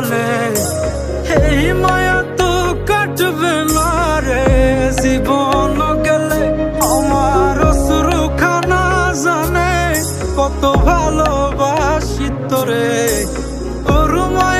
বলে, এই মায়া তো কাটবে না রে। জীবন গেলে আমার শুরু খানা জানে, কত ভালোবাসি তোরে। ওর মায়া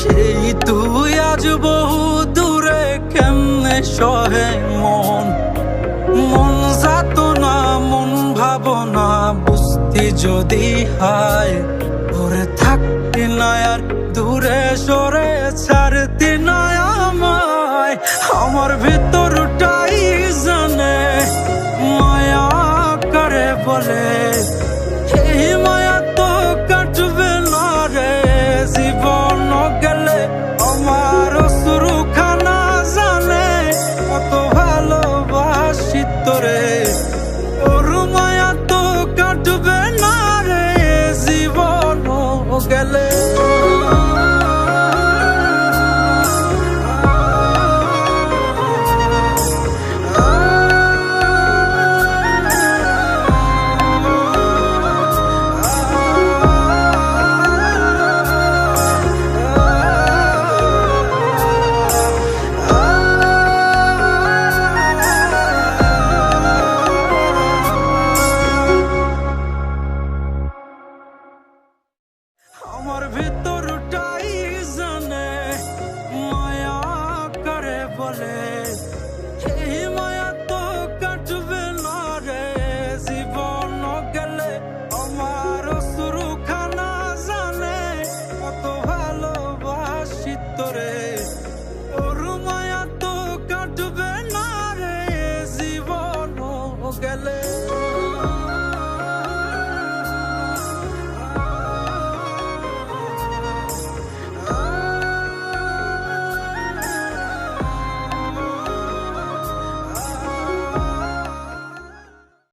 সেই তুই আজ বহু দূরে কেমনে সহে মন? মন যাত না মন ভাবনা, বুঝতি যদি হায় ওরে থাকতি না আর দূরে সরে ছাড়তি না আমায়। আমার ভিতরটাই জানে, মায়া করে বলে